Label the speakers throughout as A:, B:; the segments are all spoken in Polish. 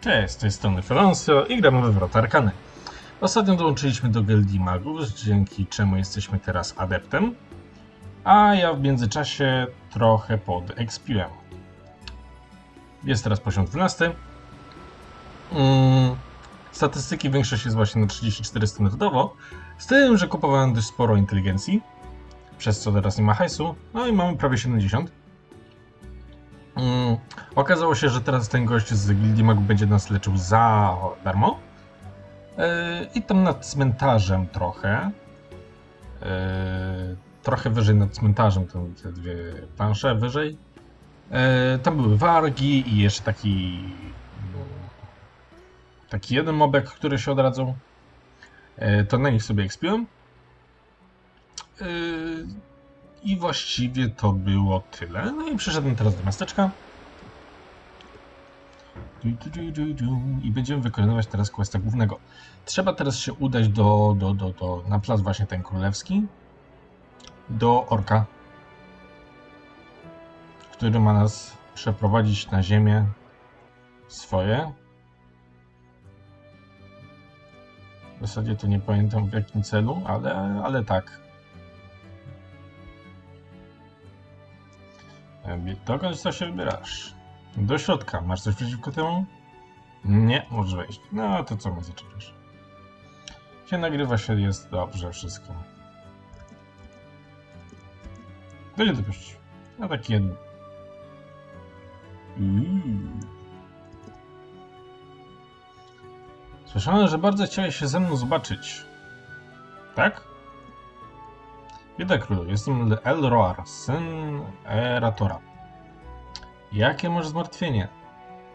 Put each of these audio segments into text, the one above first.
A: Cześć, z tej strony Feloncio i gramy we Wrota Arkany. Ostatnio dołączyliśmy do Gildii Magów, dzięki czemu jesteśmy teraz adeptem, a ja w międzyczasie trochę podekspiłem. Jest teraz poziom 12. Mm, statystyki większość jest właśnie na 34 standardowo, z tym, że kupowałem dość sporo inteligencji, przez co teraz nie ma hajsu, no i mamy prawie 70. Mm, okazało się, że teraz ten gość z Gildii Magów będzie nas leczył za darmo. Yy, I tam nad cmentarzem trochę. Yy, trochę wyżej nad cmentarzem, to te dwie plansze wyżej. Yy, tam były wargi i jeszcze taki. no, Taki jeden mobek, który się odradzał. To na nich sobie ekspiłem. I właściwie to było tyle. No i przyszedłem teraz do miasteczka. I będziemy wykonywać teraz questa głównego. Trzeba teraz się udać do, do, do, do, na plac właśnie ten królewski. Do orka. Który ma nas przeprowadzić na ziemię swoje. W zasadzie to nie pamiętam w jakim celu, ale, ale tak. Dokąd to się wybierasz? Do środka. Masz coś przeciwko temu? Nie, możesz wejść. No to co mnie zaczepiasz? Się nagrywa się, jest dobrze wszystko. To nie dopuścić. No taki jeden. Uuu. Słyszałem, że bardzo chciałeś się ze mną zobaczyć. Tak? Witaj królu, jestem Elroar, syn Eratora. Jakie masz zmartwienie?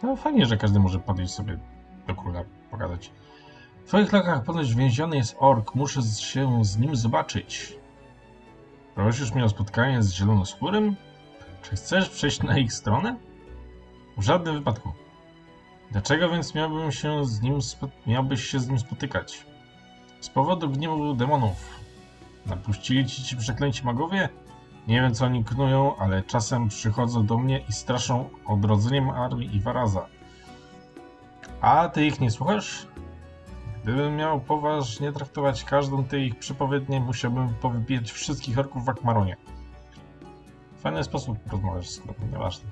A: No fajnie, że każdy może podejść sobie do króla pogadać. W twoich lakach ponoć więziony jest ork, muszę się z nim zobaczyć. Prosisz mnie o spotkanie z zielonoskórym? Czy chcesz przejść na ich stronę? W żadnym wypadku. Dlaczego więc miałbym się z nim miałbyś się z nim spotykać? Z powodu gniewu demonów. Napuścili ci ci przeklęci magowie? Nie wiem co oni knują, ale czasem przychodzą do mnie i straszą odrodzeniem armii Iwaraza. A ty ich nie słuchasz? Gdybym miał poważnie traktować każdą tę ich przypowiednię, musiałbym powybijać wszystkich orków w Akmaronie. Fajny sposób rozmawiać z tobą, nieważne.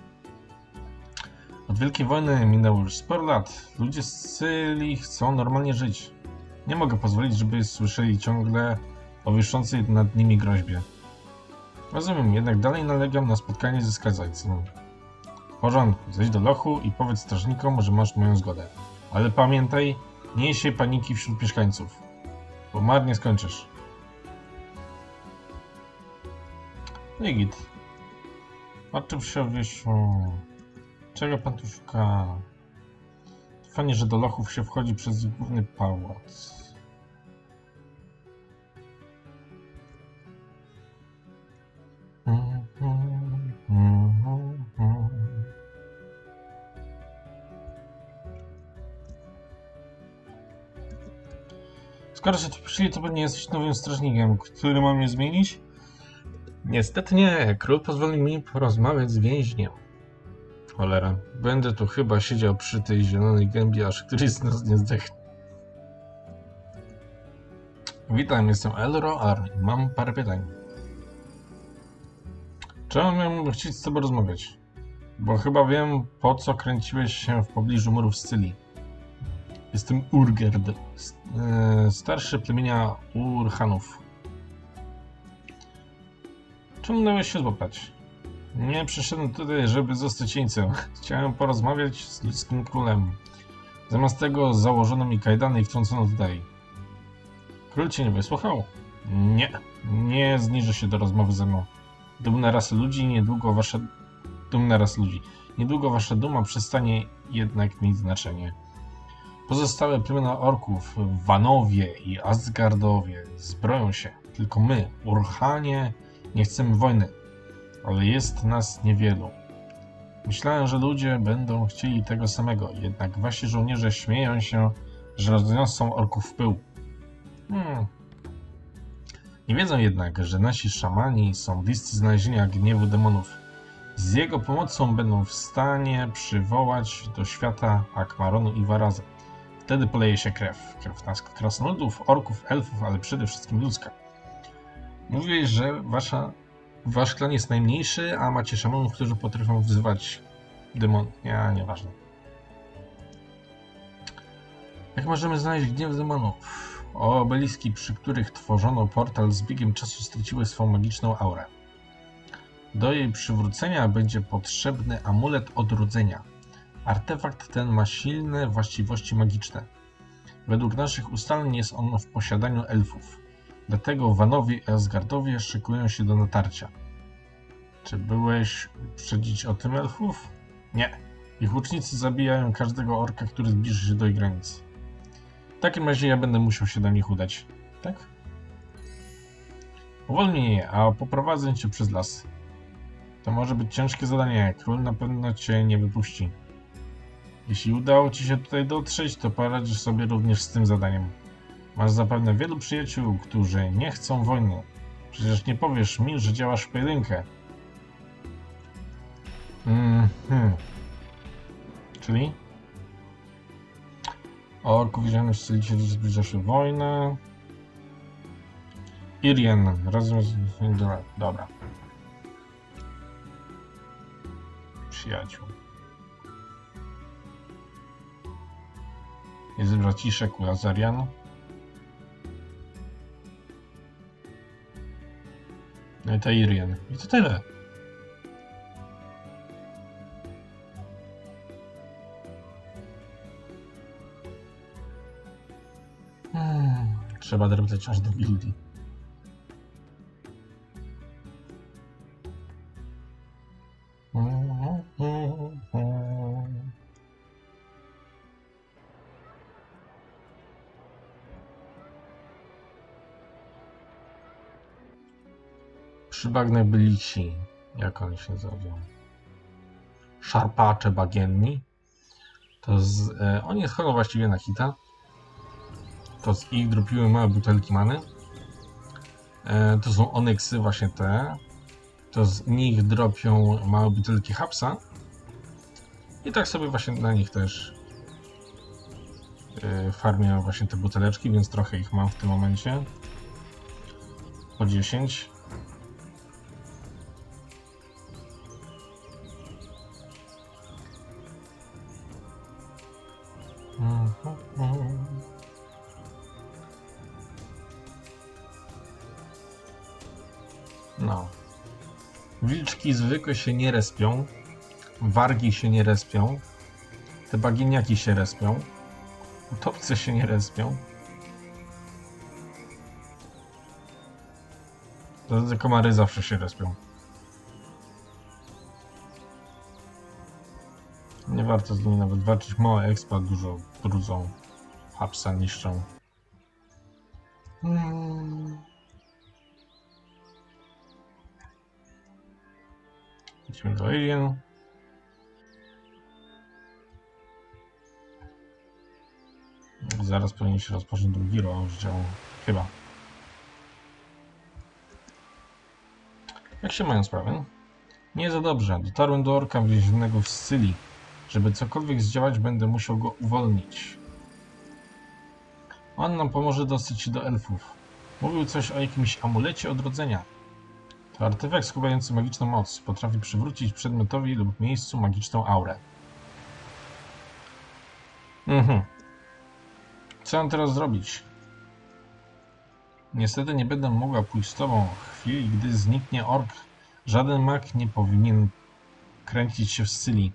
A: Od Wielkiej Wojny minęło już sporo lat. Ludzie z Syli chcą normalnie żyć. Nie mogę pozwolić, żeby słyszeli ciągle o wiszącej nad nimi groźbie. Rozumiem, jednak dalej nalegam na spotkanie ze skazańcem. W porządku, zejdź do lochu i powiedz strażnikom, że masz moją zgodę. Ale pamiętaj, nie siej paniki wśród mieszkańców, bo marnie skończysz. No i git. Patrzę się wiesiu. Czego pan tu szuka? Fajnie, że do lochów się wchodzi przez główny pałac. Skoro się tu to pewnie jesteś nowym strażnikiem, który ma mnie zmienić? Niestety nie. Król pozwolił mi porozmawiać z więźniem. Cholera. Będę tu chyba siedział przy tej zielonej gębie, aż któryś z nas nie zdechnie. Witam, jestem Elro Ar mam parę pytań. Czemu miałbym chcieć z tobą rozmawiać? Bo chyba wiem, po co kręciłeś się w pobliżu murów Scylii. Jestem Urgerd, e, starszy plemienia Urhanów. Czemu dałeś się złapać? Nie przyszedłem tutaj, żeby zostać jeńcem. Chciałem porozmawiać z ludzkim królem. Zamiast tego założono mi kajdany i wtrącono tutaj. Król cię nie wysłuchał? Nie, nie zniży się do rozmowy ze mną. Dumna rasa ludzi, niedługo wasza... Dumna rasa ludzi. Niedługo wasza duma przestanie jednak mieć znaczenie. Pozostałe plemiona orków, Wanowie i Asgardowie zbroją się. Tylko my, Urhanie, nie chcemy wojny. Ale jest nas niewielu. Myślałem, że ludzie będą chcieli tego samego, jednak wasi żołnierze śmieją się, że rozniosą orków w pył. Hmm. Nie wiedzą jednak, że nasi szamani są bliscy znalezienia gniewu demonów. Z jego pomocą będą w stanie przywołać do świata Akmaronu i Warazy. Wtedy poleje się krew. Krew nas krasnoludów, orków, elfów, ale przede wszystkim ludzka. Mówiłeś, że wasza, wasz klan jest najmniejszy, a macie szamanów, którzy potrafią wzywać demon. Ja, nieważne. Jak możemy znaleźć gniew demonów? Obeliski, przy których tworzono portal z biegiem czasu straciły swą magiczną aurę. Do jej przywrócenia będzie potrzebny amulet odrodzenia. Artefakt ten ma silne właściwości magiczne. Według naszych ustaleń jest on w posiadaniu elfów. Dlatego Wanowie i Asgardowie szykują się do natarcia. Czy byłeś przedzić o tym elfów? Nie. Ich łucznicy zabijają każdego orka, który zbliży się do ich granic. Takim razie ja będę musiał się do nich udać. Tak? Uwolnij je, a poprowadzę cię przez las. To może być ciężkie zadanie. Król na pewno cię nie wypuści. Jeśli udało ci się tutaj dotrzeć, to poradzisz sobie również z tym zadaniem. Masz zapewne wielu przyjaciół, którzy nie chcą wojny. Przecież nie powiesz mi, że działasz w pojedynkę. Mhm. Czyli? O orku widziałem w stolicy, że zbliża się wojna. Irien, razem z... Dobra. Przyjaciół. Jest braciszek Lazarian. No i to Irien. I to tyle. Trzeba dreptać aż do gildii. Przy bagnach byli ci, jak oni się zowią, szarpacze bagienni. To z, e, oni schodzą właściwie na hita. To z ich dropiły małe butelki many. E, to są onyksy właśnie te. To z nich dropią małe butelki hapsa. I tak sobie właśnie na nich też e, farmię właśnie te buteleczki, więc trochę ich mam w tym momencie. Po 10. zwykłe się nie respią. Wargi się nie respią. Te baginiaki się respią. Utopce się nie respią. Te komary zawsze się respią. Nie warto z nimi nawet walczyć. Małe expa dużo brudzą. Hapsa niszczą. Idźmy do Alien. Zaraz powinien się rozpocząć drugi rozdział. Chyba. Jak się mają sprawy? Nie za dobrze. Dotarłem do orka więzionego w Sycylii. Żeby cokolwiek zdziałać, będę musiał go uwolnić. On nam pomoże dostać się do elfów. Mówił coś o jakimś amulecie odrodzenia. To artefakt skupiający magiczną moc. Potrafi przywrócić przedmiotowi lub miejscu magiczną aurę. Mhm. Co mam teraz zrobić? Niestety nie będę mogła pójść z tobą. W chwili, gdy zniknie ork, żaden mag nie powinien kręcić się w Scylii.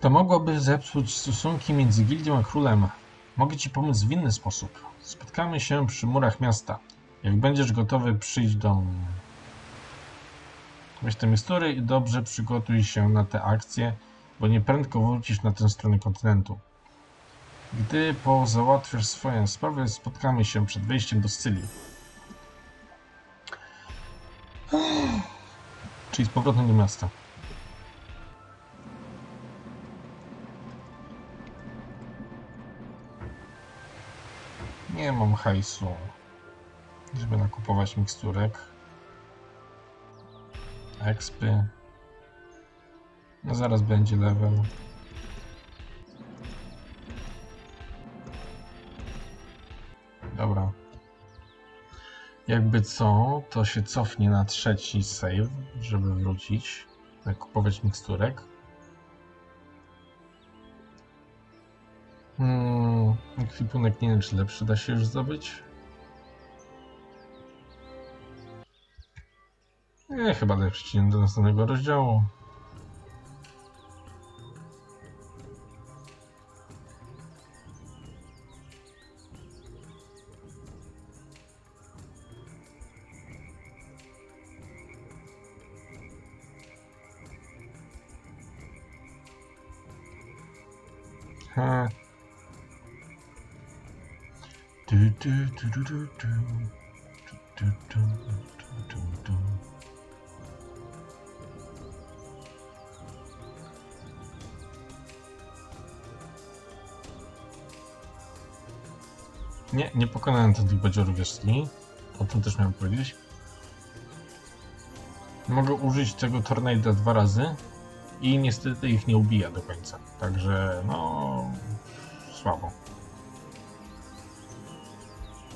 A: To mogłoby zepsuć stosunki między gildią a królem. Mogę ci pomóc w inny sposób. Spotkamy się przy murach miasta. Jak będziesz gotowy, przyjdź do mnie. Weź te mistury i dobrze przygotuj się na tę akcję, bo nieprędko wrócisz na tę stronę kontynentu. Gdy pozałatwiasz swoje sprawy, spotkamy się przed wejściem do Scylii. Czyli z powrotem do miasta. Nie mam hajsu, żeby nakupować miksturek. Expy. No zaraz będzie level. Dobra. Jakby co, to się cofnie na trzeci save, żeby wrócić. Tak, kupować miksturek. Hmm, ekwipunek nie wiem, czy lepszy da się już zdobyć. Nie, chyba lepszy do następnego rozdziału. Ha. Du, du, du, du, du, du. Pokonałem tych dwóch badziorów. O tym też miałem powiedzieć. Mogę użyć tego tornada dwa razy i niestety ich nie ubija do końca. Także no słabo.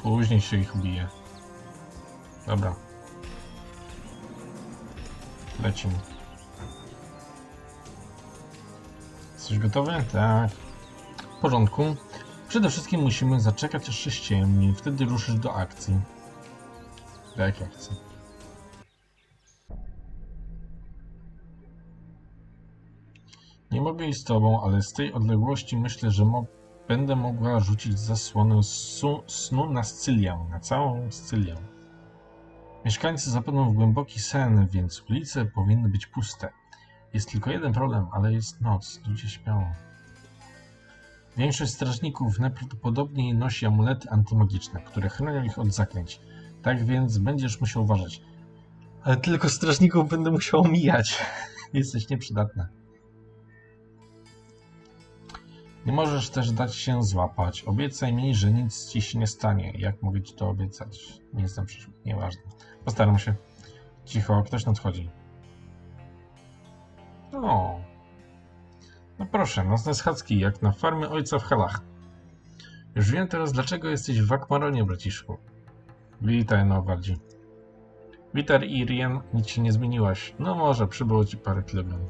A: Później się ich ubije. Dobra. Lecimy. Jesteś gotowy? Tak. W porządku. Przede wszystkim musimy zaczekać aż się ściemni. Wtedy ruszysz do akcji. Do jakiej akcji? Nie mogę iść z tobą, ale z tej odległości myślę, że mo będę mogła rzucić zasłonę snu na Scylię, na całą Scylię. Mieszkańcy zapadną w głęboki sen, więc ulice powinny być puste. Jest tylko jeden problem, ale jest noc, ludzie śpią. Większość strażników najprawdopodobniej nosi amulety antymagiczne, które chronią ich od zaklęć. Tak więc będziesz musiał uważać. Ale tylko strażników będę musiał omijać. Jesteś nieprzydatna. Nie możesz też dać się złapać. Obiecaj mi, że nic ci się nie stanie. Jak mogę ci to obiecać? Nie jestem przyszły. Nieważne. Postaram się. Cicho, ktoś nadchodzi. O. No proszę, nocne schadzki, jak na farmie ojca w Halach. Już wiem teraz, dlaczego jesteś w Akmaronie, braciszku. Witaj, Nowardzi. Witar i Irien, nic się nie zmieniłaś. No może, przybyło ci parę kilogramów.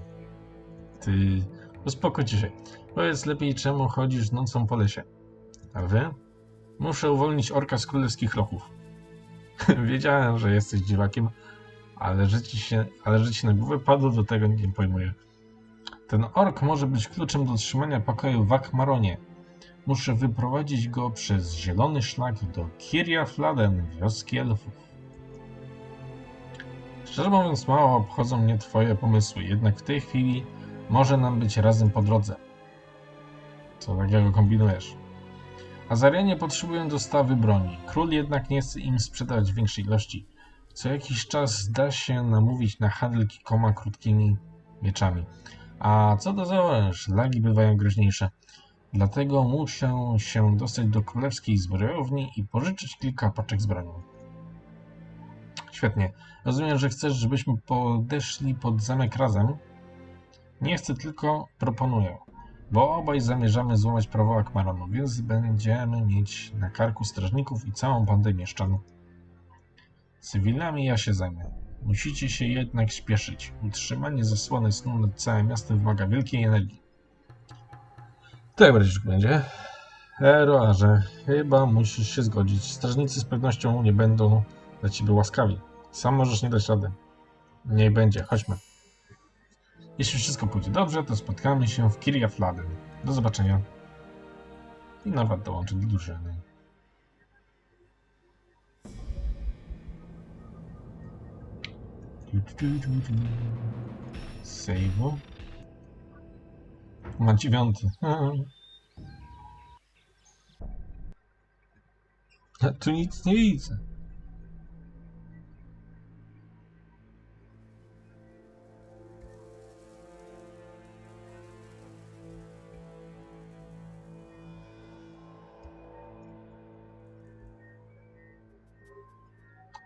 A: Ty... Uspokójcie się. Powiedz lepiej, czemu chodzisz nocą po lesie. A wy? Muszę uwolnić orka z królewskich lochów. Wiedziałem, że jesteś dziwakiem, ale że, ci się, ale że ci na głowę padło, do tego nie pojmuję. Ten ork może być kluczem do trzymania pokoju w Akmaronie. Muszę wyprowadzić go przez zielony szlak do Kiria Fladen, wioski elfów. Szczerze mówiąc, mało obchodzą mnie twoje pomysły, jednak w tej chwili może nam być razem po drodze. Co takiego kombinujesz? Azarianie potrzebują dostawy broni. Król jednak nie chce im sprzedawać większej ilości. Co jakiś czas da się namówić na handel kilkoma krótkimi mieczami. A co do załóż, lagi bywają groźniejsze. Dlatego muszę się dostać do królewskiej zbrojowni i pożyczyć kilka paczek z bronią. Świetnie. Rozumiem, że chcesz, żebyśmy podeszli pod zamek razem. Nie chcę, tylko proponuję. Bo obaj zamierzamy złamać prawo Akmaronu, więc będziemy mieć na karku strażników i całą bandę mieszczan. Cywilami ja się zajmę. Musicie się jednak śpieszyć. Utrzymanie zasłony snu nad całym miastem wymaga wielkiej energii. Tak, braciszku, będzie. Eroarze, chyba musisz się zgodzić. Strażnicy z pewnością nie będą dla ciebie łaskawi. Sam możesz nie dać rady. Niech będzie, chodźmy. Jeśli wszystko pójdzie dobrze, to spotkamy się w Kiria Fladen. Do zobaczenia. I nawet dołączę do drużyny. Save'u. Ma dziewiąty. A tu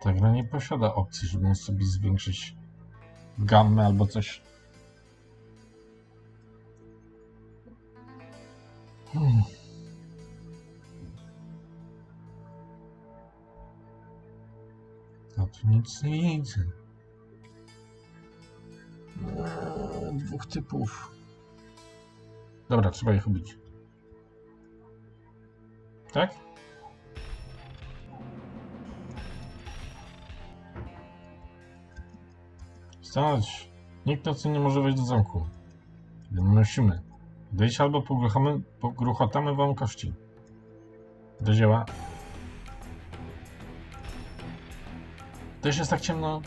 A: Ta gra nie posiada opcji, żeby móc sobie zwiększyć gammę albo coś. Hmm. A tu nic nie idzie. Eee, dwóch typów. Dobra, trzeba ich ubić. Tak? Stać! Nikt nocy nie może wejść do zamku. Musimy. Wyjść albo pogruchotamy wam kości. Do dzieła. Też jest tak ciemno.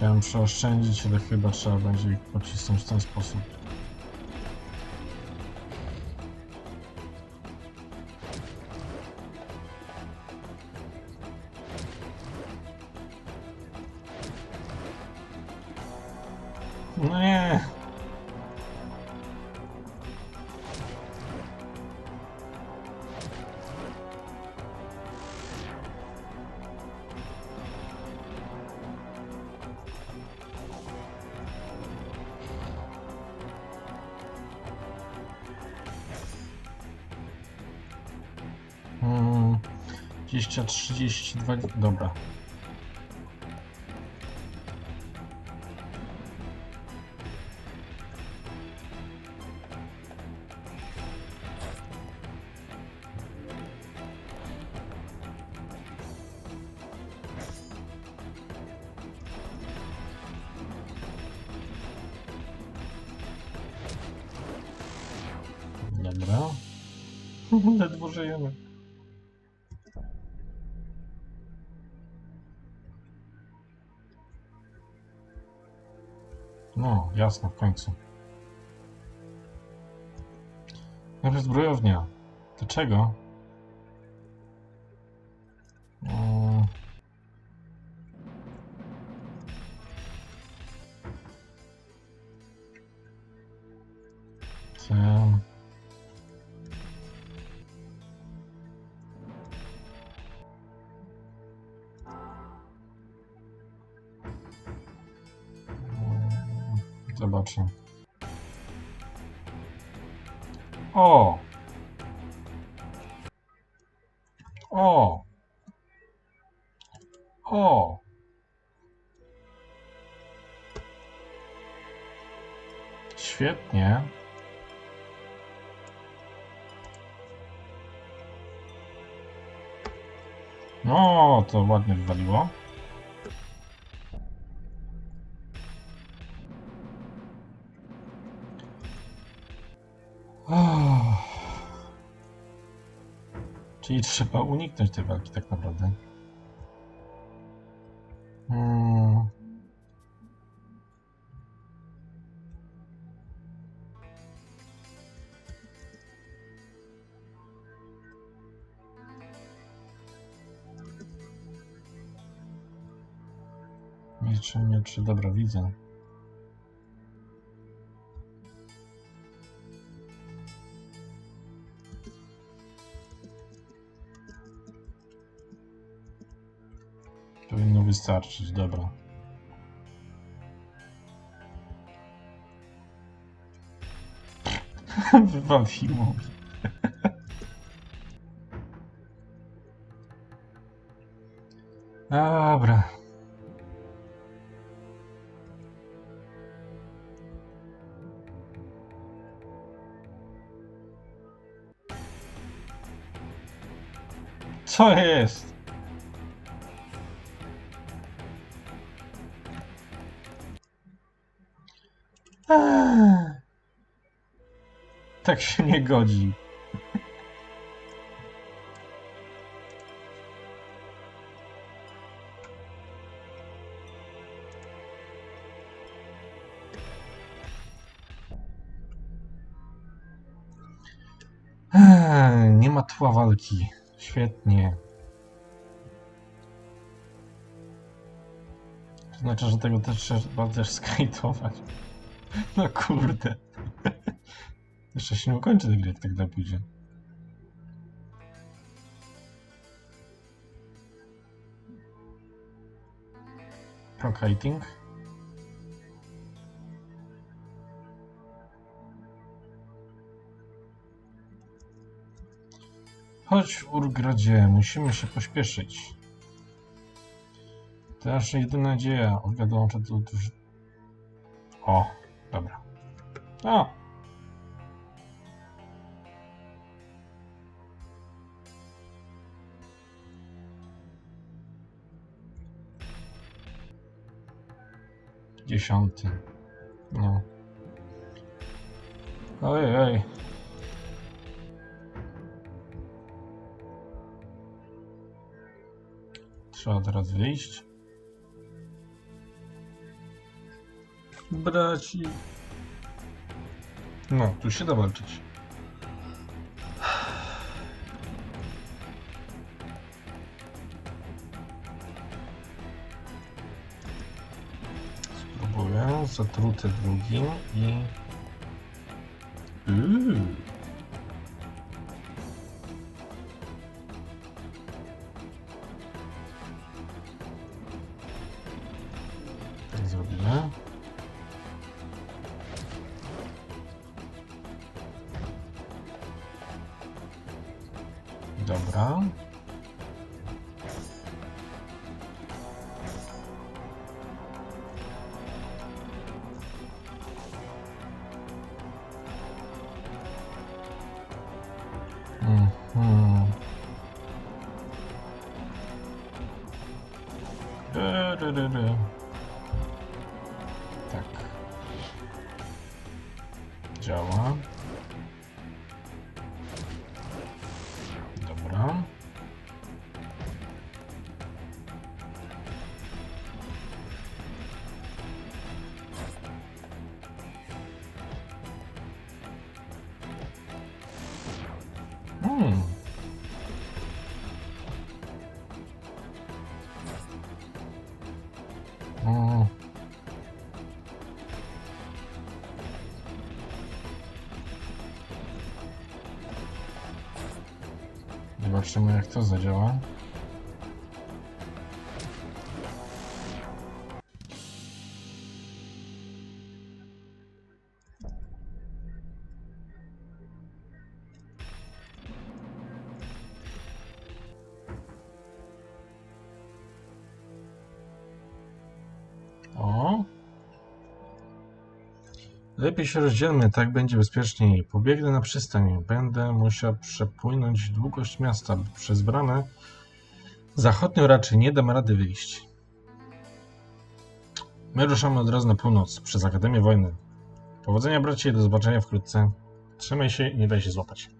A: Chciałem przeoszczędzić, ale chyba trzeba będzie ich pocisnąć w ten sposób. 20, 32, dobra. Dobra. Ledwo żyjemy. Jasno, w końcu. Najpierw zbrojownia. Do czego? Zobaczę. O! O! O! Świetnie. No, to ładnie wywaliło. Oh. Czyli trzeba uniknąć tej walki tak naprawdę. Hmm. Mieczy, mieczy, dobra, widzę. Wystarczyć, dobra. Wywaliło. Dobra. Co jest? Tak się nie godzi. Eee, Nie ma tła walki. Świetnie. To znaczy, że tego też trzeba też skajtować. No kurde. Jeszcze się nie ukończy tej gry, jak tak dalej pójdzie. Procreating. Chodź, Urgradzie, musimy się pośpieszyć. To nasza jedyna nadzieja. Odgadłam, że to duży... O, dobra. O! Dziesiąty. No. Ojej, oj. Trzeba teraz wyjść. Braci. No, tu się da walczyć. Spróbuję. Zatruty drugim i... Uuu. Tak zrobimy. Dobra. Zobaczymy jak to zadziała. Lepiej się rozdzielmy, tak będzie bezpieczniej. Pobiegnę na przystań. Będę musiał przepłynąć długość miasta przez bramę. Zachodnią raczej nie dam rady wyjść. My ruszamy od razu na północ, przez Akademię Wojny. Powodzenia bracie do zobaczenia wkrótce. Trzymaj się i nie daj się złapać.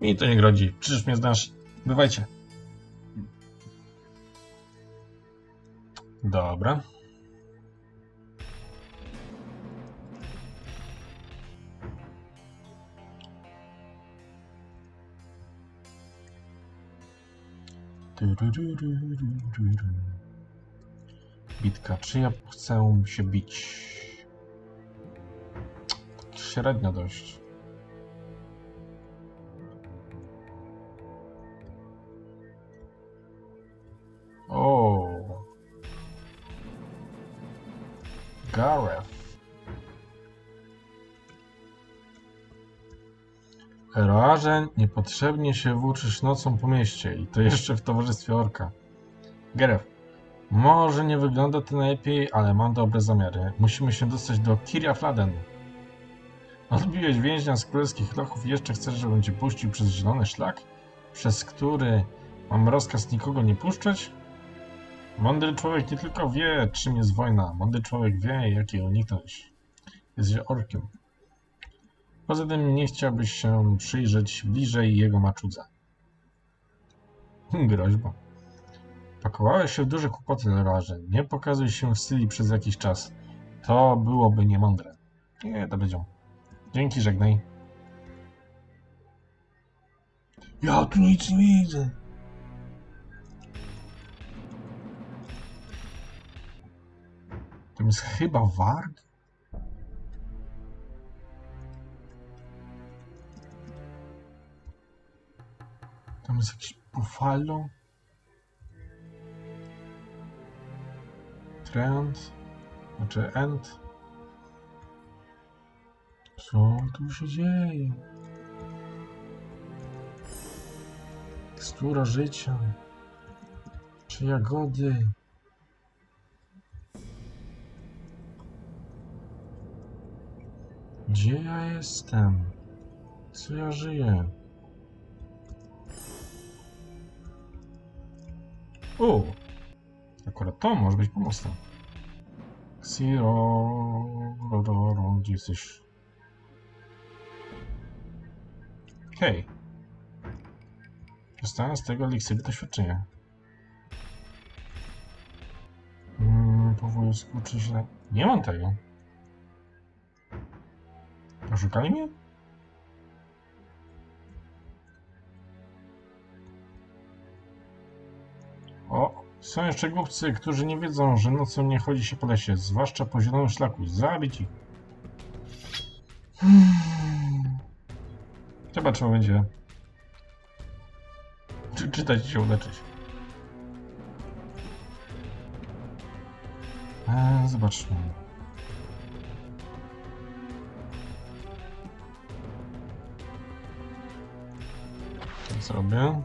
A: Mi to nie grodzi. Czyż mnie znasz? Bywajcie. Dobra. Bitka. Czy ja chcę się bić? Średnio dość. Eroarze, niepotrzebnie się włóczysz nocą po mieście i to jeszcze w towarzystwie orka. Geref, może nie wygląda to najlepiej, ale mam dobre zamiary. Musimy się dostać do Kiria Fladen. Odbiłeś więźnia z królewskich lochów i jeszcze chcesz, żebym cię puścił przez zielony szlak, przez który mam rozkaz nikogo nie puszczać? Mądry człowiek nie tylko wie, czym jest wojna, mądry człowiek wie, jak jej uniknąć. Jest się orkiem. Poza tym nie chciałbyś się przyjrzeć bliżej jego maczudze. Groźba. Pakowałeś się w duże kłopoty, Leroarze. Nie pokazuj się w styli przez jakiś czas. To byłoby niemądre. Nie, to będzie. Dzięki, żegnaj. Ja tu nic nie widzę. To jest chyba warg? Tam jest jakiś buffalo. Trend. Znaczy end. Co tu się dzieje? Tekstura życia. Czy jagody? Gdzie ja jestem? Co ja żyję? O! Akurat to może być pomocne. Xiro... ro, ro, ro, Gdzie jesteś? Hej. Dostałem z tego eliksiry doświadczenia. Mm, powoli skurczy się. Nie mam tego. Oszukali mnie? Są jeszcze głupcy, którzy nie wiedzą, że nocą nie chodzi się po lesie, zwłaszcza po zielonym szlaku. Zabić ich. Hmm. Chyba trzeba będzie czy, czytać i się uleczyć. Eee, zobaczmy. Tak zrobię.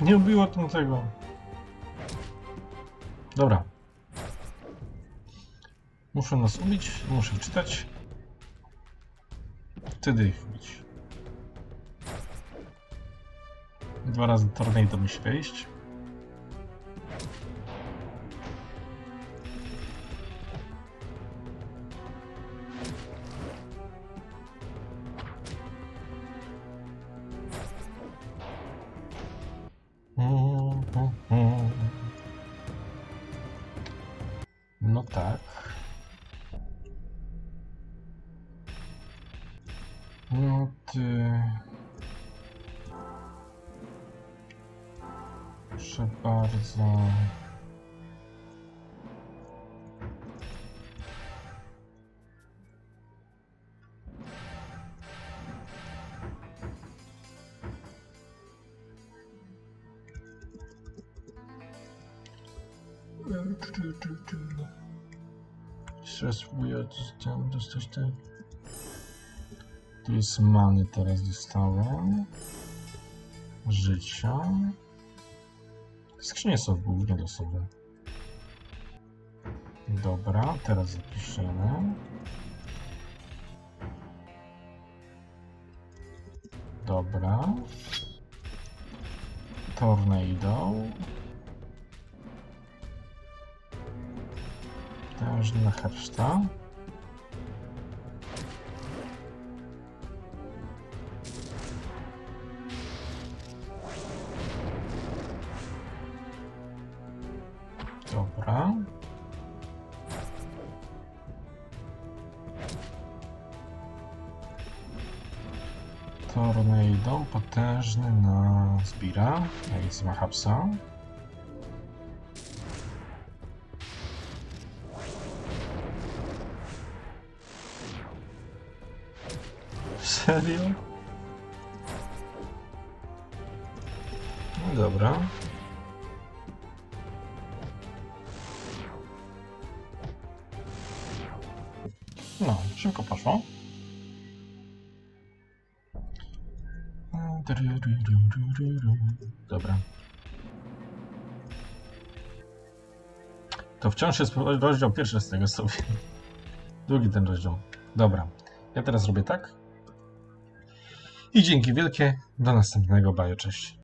A: Nie ubiło to tego. Dobra. Muszę nas ubić, muszę czytać. Wtedy ich ubić. Dwa razy tornado musi wejść. Jeszcze spróbuję dostać, dostać te... Tu jest many teraz dostałem. Życia. Skrzynie są głównie losowe. Dobra, teraz zapiszemy. Dobra. Tornado. Tężna herszta. Dobra. Tornado potężny na Zbira, jak z Mahapsa. Serio? No dobra. No, szybko poszło. Dobra. To wciąż jest rozdział pierwszy z tego sobie. Drugi ten rozdział. Dobra. Ja teraz robię tak. I dzięki wielkie. Do następnego. Bye, cześć.